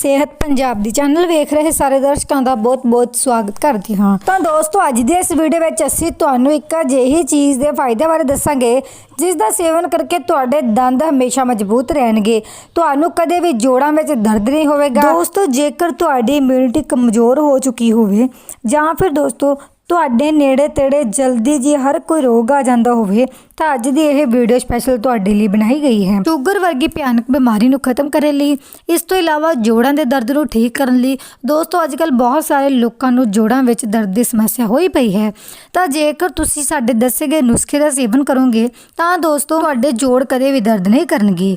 ਸਿਹਤ ਪੰਜਾਬ ਦੀ ਚੈਨਲ ਵੇਖ ਰਹੇ ਸਾਰੇ ਦਰਸ਼ਕਾਂ ਦਾ ਬਹੁਤ-ਬਹੁਤ ਸਵਾਗਤ ਕਰਦੀ ਹਾਂ। ਤਾਂ ਦੋਸਤੋ, ਅੱਜ ਦੇ ਇਸ ਵੀਡੀਓ ਵਿੱਚ ਅਸੀਂ ਤੁਹਾਨੂੰ ਇੱਕ ਅਜਿਹੀ ਚੀਜ਼ ਦੇ ਫਾਇਦੇ ਬਾਰੇ ਦੱਸਾਂਗੇ, ਜਿਸ ਦਾ ਸੇਵਨ ਕਰਕੇ ਤੁਹਾਡੇ ਦੰਦ ਹਮੇਸ਼ਾ ਮਜ਼ਬੂਤ ਰਹਿਣਗੇ। ਤੁਹਾਨੂੰ ਕਦੇ ਵੀ ਜੋੜਾਂ ਵਿੱਚ ਦਰਦ ਨਹੀਂ ਹੋਵੇਗਾ। ਦੋਸਤੋ, ਜੇਕਰ ਤੁਹਾਡੀ ਇਮਿਊਨਿਟੀ ਕਮਜ਼ੋਰ ਹੋ ਚੁੱਕੀ ਹੋਵੇ, ਜਾਂ ਫਿਰ ਦੋਸਤੋ ਤੁਹਾਡੇ ਨੇੜੇ ਤੇੜੇ ਜਲਦੀ ਜੀ ਹਰ ਕੋਈ ਰੋਗ ਆ ਜਾਂਦਾ ਹੋਵੇ, ਤਾਂ ਅੱਜ ਦੀ ਇਹ ਵੀਡੀਓ ਸਪੈਸ਼ਲ ਤੁਹਾਡੇ ਲਈ ਬਣਾਈ ਗਈ ਹੈ। ਸ਼ੂਗਰ ਵਰਗੀ ਭਿਆਨਕ ਬਿਮਾਰੀ ਨੂੰ ਖਤਮ ਕਰਨ ਲਈ, ਇਸ ਤੋਂ ਇਲਾਵਾ ਜੋੜਾਂ ਦੇ ਦਰਦ ਨੂੰ ਠੀਕ ਕਰਨ ਲਈ, ਦੋਸਤੋ ਅੱਜਕੱਲ ਬਹੁਤ ਸਾਰੇ ਲੋਕਾਂ ਨੂੰ ਜੋੜਾਂ ਵਿੱਚ ਦਰਦ ਦੀ ਸਮੱਸਿਆ ਹੋਈ ਪਈ ਹੈ। ਤਾਂ ਜੇਕਰ ਤੁਸੀਂ ਸਾਡੇ ਦੱਸੇ ਗਏ ਨੁਸਖੇ ਦਾ ਸੇਵਨ ਕਰੋਗੇ, ਤਾਂ ਦੋਸਤੋ ਤੁਹਾਡੇ ਜੋੜ ਕਦੇ ਵੀ ਦਰਦ ਨਹੀਂ ਕਰਨਗੇ।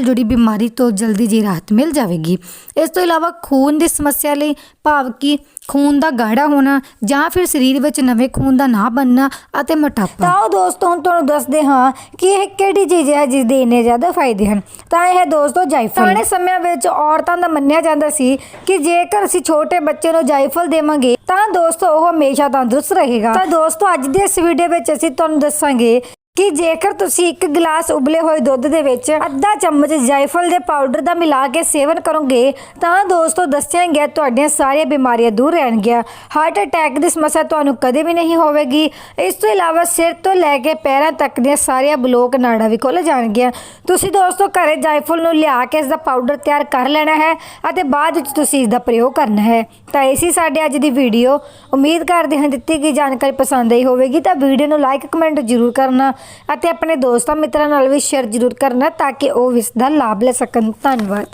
ਜੁੜੀ ਬਿਮਾਰੀ ਤੋਂ ਜਲਦੀ ਜੀ ਰਾਹਤ ਮਿਲ ਜਾਵੇਗੀ। ਇਸ ਤੋਂ ਇਲਾਵਾ ਖੂਨ ਦੀ ਸਮੱਸਿਆ ਲਈ ਭਾਵ ਕਿ ਖੂਨ ਦਾ ਗਾੜਾ ਹੋਣਾ ਜਾਂ ਫਿਰ ਸਰੀਰ ਵਿੱਚ ਨਵੇਂ ਖੂਨ ਦਾ ਨਾ ਬਣਨਾ ਅਤੇ ਮੋਟਾਪਾ। ਤਾਂ ਦੋਸਤੋ, ਹੁਣ ਤੁਹਾਨੂੰ ਦੱਸਦੇ ਹਾਂ ਕਿ ਇਹ ਕਿਹੜੀ ਚੀਜ਼ ਹੈ ਜਿਸ ਦੇ ਇੰਨੇ ਜ਼ਿਆਦਾ ਫਾਇਦੇ ਹਨ। ਤਾਂ ਇਹ ਦੋਸਤੋ ਜਾਇਫਲ। ਪੁਰਾਣੇ ਸਮਿਆਂ ਵਿੱਚ ਔਰਤਾਂ ਦਾ ਮੰਨਿਆ ਜਾਂਦਾ ਸੀ ਕਿ ਜੇਕਰ ਅਸੀਂ ਛੋਟੇ ਬੱਚੇ ਨੂੰ ਜਾਇਫਲ ਦੇਵਾਂਗੇ, ਤਾਂ ਦੋਸਤੋ ਉਹ ਹਮੇਸ਼ਾ ਤੰਦਰੁਸਤ ਰਹੇਗਾ। ਤਾਂ ਦੋਸਤੋ ਅੱਜ ਦੇ ਇਸ ਵੀਡੀਓ ਵਿੱਚ ਅਸੀਂ ਤੁਹਾਨੂੰ ਦੱਸਾਂਗੇ ਕਿ ਜੇਕਰ ਤੁਸੀਂ ਇੱਕ ਗਲਾਸ ਉਬਲੇ ਹੋਏ ਦੁੱਧ ਦੇ ਵਿੱਚ ਅੱਧਾ ਚਮਚ ਜਾਇਫਲ ਦੇ ਪਾਊਡਰ ਦਾ ਮਿਲਾ ਕੇ ਸੇਵਨ ਕਰੋਗੇ, ਤਾਂ ਦੋਸਤੋ ਦੱਸਿਆ ਗਿਆ ਤੁਹਾਡੀਆਂ ਸਾਰੀਆਂ ਬਿਮਾਰੀਆਂ ਦੂਰ ਰਹਿਣਗੀਆਂ। ਹਾਰਟ ਅਟੈਕ ਦੀ ਸਮੱਸਿਆ ਤੁਹਾਨੂੰ ਕਦੇ ਵੀ ਨਹੀਂ ਹੋਵੇਗੀ। ਇਸ ਤੋਂ ਇਲਾਵਾ ਸਿਰ ਤੋਂ ਲੈ ਕੇ ਪੈਰਾਂ ਤੱਕ ਦੀਆਂ ਸਾਰੀਆਂ ਬਲੋਕ ਨਾੜਾਂ ਵੀ ਖੁੱਲ ਜਾਣਗੀਆਂ। ਤੁਸੀਂ ਦੋਸਤੋ ਘਰੇ ਜਾਇਫਲ ਨੂੰ ਲਿਆ ਕੇ ਇਸ ਦਾ ਪਾਊਡਰ ਤਿਆਰ ਕਰ ਲੈਣਾ ਹੈ ਅਤੇ ਬਾਅਦ ਵਿੱਚ ਤੁਸੀਂ ਇਸ ਦਾ ਪ੍ਰਯੋਗ ਕਰਨਾ ਹੈ। ਤਾਂ ਇਹ ਸਾਡੇ ਅੱਜ ਦੀ ਵੀਡੀਓ। ਉਮੀਦ ਕਰਦੇ ਹਾਂ ਦਿੱਤੀ ਗਈ ਜਾਣਕਾਰੀ ਪਸੰਦ ਆਈ ਹੋਵੇਗੀ, ਤਾਂ ਵੀਡੀਓ ਨੂੰ ਲਾਈਕ ਕਮੈਂਟ ਜ਼ਰੂਰ ਕਰਨਾ। ਅਤੇ ਆਪਣੇ ਦੋਸਤਾਂ ਮਿੱਤਰਾਂ ਨਾਲ ਵੀ ਸ਼ੇਅਰ ਜ਼ਰੂਰ ਕਰਨਾ ਤਾਂ ਕਿ ਉਹ ਇਸ ਦਾ ਲਾਭ ਲੈ ਸਕਣ। ਧੰਨਵਾਦ।